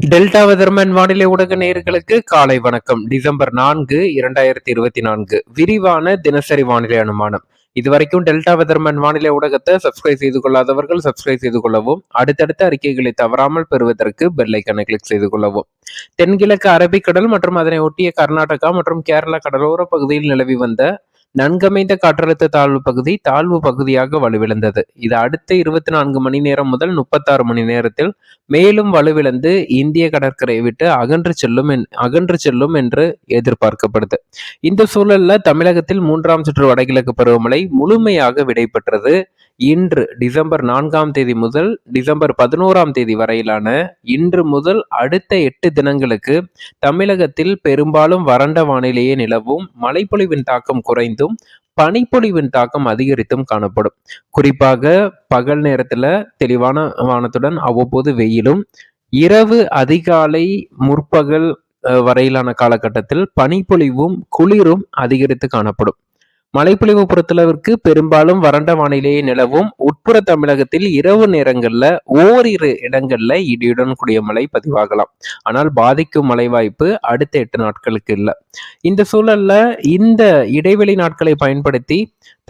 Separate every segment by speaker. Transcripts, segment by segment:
Speaker 1: Delta weatherman வானிலை ஊடக நேயர்களுக்கு காலை வணக்கம். டிசம்பர் நான்கு இரண்டாயிரத்தி இருபத்தி நான்கு. விரிவான தினசரி வானிலை அனுமானம். இதுவரைக்கும் டெல்டா வெதர்மன் வானிலை ஊடகத்தை சப்ஸ்கிரைப் செய்து கொள்ளாதவர்கள் சப்ஸ்கிரைப் செய்து கொள்ளவும் அடுத்தடுத்த அறிக்கைகளை தவறாமல் பெறுவதற்கு பெல்லைக்கனை கிளிக் செய்து கொள்ளவும். தென்கிழக்கு அரபிக்கடல் மற்றும் அதனை ஒட்டிய கர்நாடகா மற்றும் கேரளா கடலோர பகுதியில் நிலவி வந்த நன்கமைந்த காற்றழுத்த தாழ்வு பகுதி தாழ்வு பகுதியாக வலுவிழந்தது. இது அடுத்த இருபத்தி நான்கு மணி நேரம் முதல் முப்பத்தாறு மணி நேரத்தில் மேலும் வலுவிழந்து இந்திய கடற்கரையை விட்டு அகன்று செல்லும் அகன்று செல்லும் என்று எதிர்பார்க்கப்படுது. இந்த சூழல்ல தமிழகத்தில் மூன்றாம் சுற்று வடகிழக்கு பருவமழை முழுமையாக விடைபெற்றது. இன்று டிசம்பர் நான்காம் தேதி முதல் டிசம்பர் பதினோராம் தேதி வரையிலான இன்று முதல் அடுத்த எட்டு தினங்களுக்கு தமிழகத்தில் பெரும்பாலும் வறண்ட வானிலையே நிலவும் மழைப்பொழிவின் தாக்கம் குறைந்தும் பனிப்பொழிவின் தாக்கம் அதிகரித்தும் காணப்படும். குறிப்பாக பகல் நேரத்துல தெளிவான வானத்துடன் அவ்வப்போது வெயிலும் இரவு அதிகாலை முற்பகல் வரையிலான காலகட்டத்தில் பனிப்பொழிவும் குளிரும் அதிகரித்து காணப்படும். மழைப்பொழிவு பொறுத்தளவிற்கு பெரும்பாலும் வறண்ட வானிலையே நிலவும் உட்புற தமிழகத்தில் இரவு நேரங்கள்ல ஓரிரு இடங்கள்ல இடியுடன் கூடிய மழை பதிவாகலாம். ஆனால் பாதிக்கும் மழை வாய்ப்பு அடுத்த எட்டு நாட்களுக்கு இல்லை. இந்த சூழல்ல இந்த இடைவெளி நாட்களை பயன்படுத்தி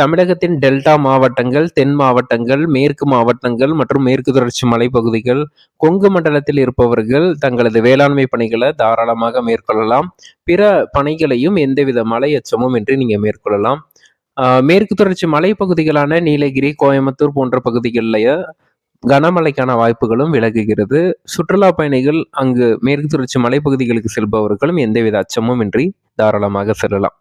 Speaker 1: தமிழகத்தின் டெல்டா மாவட்டங்கள் தென் மாவட்டங்கள் மேற்கு மாவட்டங்கள் மற்றும் மேற்கு தொடர்ச்சி மலைப்பகுதிகள் கொங்கு மண்டலத்தில் இருப்பவர்கள் தங்களது வேளாண்மை பணிகளை தாராளமாக மேற்கொள்ளலாம். பிற பணிகளையும் எந்தவித மலை அச்சமும் இன்றி நீங்க மேற்கொள்ளலாம். மேற்கு தொடர்ச்சி மலைப்பகுதிகளான நீலகிரி கோயம்புத்தூர் போன்ற பகுதிகளிலேயே கனமழைக்கான வாய்ப்புகளும் விலகுகிறது. சுற்றுலா பயணிகள் அங்கு மேற்கு தொடர்ச்சி மலைப்பகுதிகளுக்கு செல்பவர்களும் எந்தவித அச்சமும் இன்றி தாராளமாக செல்லலாம்.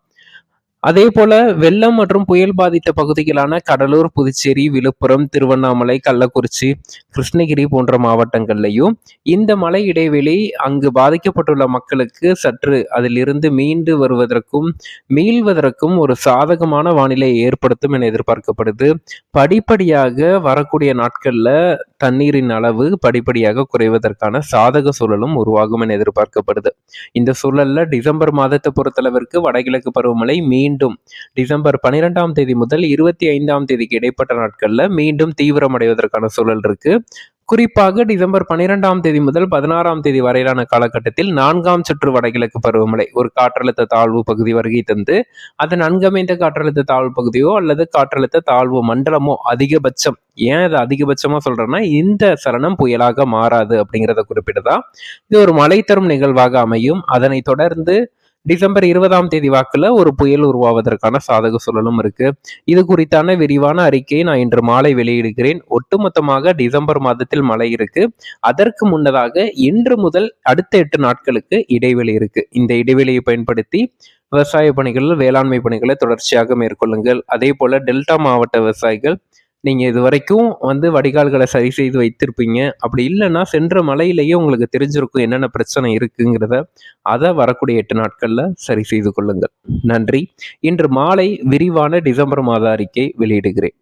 Speaker 1: அதே போல வெள்ளம் மற்றும் புயல் பாதித்த பகுதிகளான கடலூர் புதுச்சேரி விழுப்புரம் திருவண்ணாமலை கள்ளக்குறிச்சி கிருஷ்ணகிரி போன்ற மாவட்டங்கள்லையும் இந்த மலை இடைவெளி அங்கு பாதிக்கப்பட்டுள்ள மக்களுக்கு சற்று அதிலிருந்து மீண்டு வருவதற்கும் மீள்வதற்கும் ஒரு சாதகமான வானிலையை ஏற்படுத்தும் என எதிர்பார்க்கப்படுது. படிப்படியாக வரக்கூடிய நாட்களில் தண்ணீரின் அளவு படிப்படியாக குறைவதற்கான சாதக சூழலும் உருவாகும் என எதிர்பார்க்கப்படுது. இந்த சூழல்ல டிசம்பர் மாதத்தை பொறுத்தளவிற்கு வடகிழக்கு பருவமழை மீண்டும் டிசம்பர் பனிரெண்டாம் தேதி முதல் இருபத்தி ஐந்தாம் தேதிக்கு இடைப்பட்ட நாட்கள்ல மீண்டும் தீவிரமடைவதற்கான சூழல் இருக்கு. குறிப்பாக டிசம்பர் பனிரெண்டாம் தேதி முதல் பதினாறாம் தேதி வரையிலான காலகட்டத்தில் நான்காம் சுற்று வடகிழக்கு பருவமழை ஒரு காற்றழுத்த தாழ்வு பகுதி வருகை தந்து அது நன்கமைந்த காற்றழுத்த தாழ்வு பகுதியோ அல்லது காற்றழுத்த தாழ்வு மண்டலமோ அதிகபட்சம் ஏன் அதை அதிகபட்சமா சொல்றேன்னா இந்த சலனம் புயலாக மாறாது அப்படிங்கிறத குறிப்பிட்டதா இது ஒரு மழை தரும் நிகழ்வாக அமையும். அதனை தொடர்ந்து டிசம்பர் இருபதாம் தேதி வாக்குல ஒரு புயல் உருவாவதற்கான சாதக சூழலும் இருக்கு. இது குறித்தான விரிவான அறிக்கையை நான் இன்று மாலை வெளியிடுகிறேன். ஒட்டுமொத்தமாக டிசம்பர் மாதத்தில் மழை இருக்கு. அதற்கு முன்னதாக இன்று முதல் அடுத்த எட்டு நாட்களுக்கு இடைவெளி இருக்கு. இந்த இடைவெளியை பயன்படுத்தி விவசாய பணிகள் வேளாண்மை பணிகளை தொடர்ச்சியாக மேற்கொள்ளுங்கள். அதே போல டெல்டா மாவட்ட விவசாயிகள் நீங்கள் இது வரைக்கும் வந்து வடிகால்களை சரி செய்து வைத்திருப்பீங்க. அப்படி இல்லைன்னா சென்ற மலையிலேயே உங்களுக்கு தெரிஞ்சிருக்கும் என்னென்ன பிரச்சனை இருக்குங்கிறத அதை வரக்கூடிய எட்டு நாட்களில் சரி செய்து கொள்ளுங்கள். நன்றி. இன்று மாலை விரிவான டிசம்பர் மாத அறிக்கை வெளியிடுகிறேன்.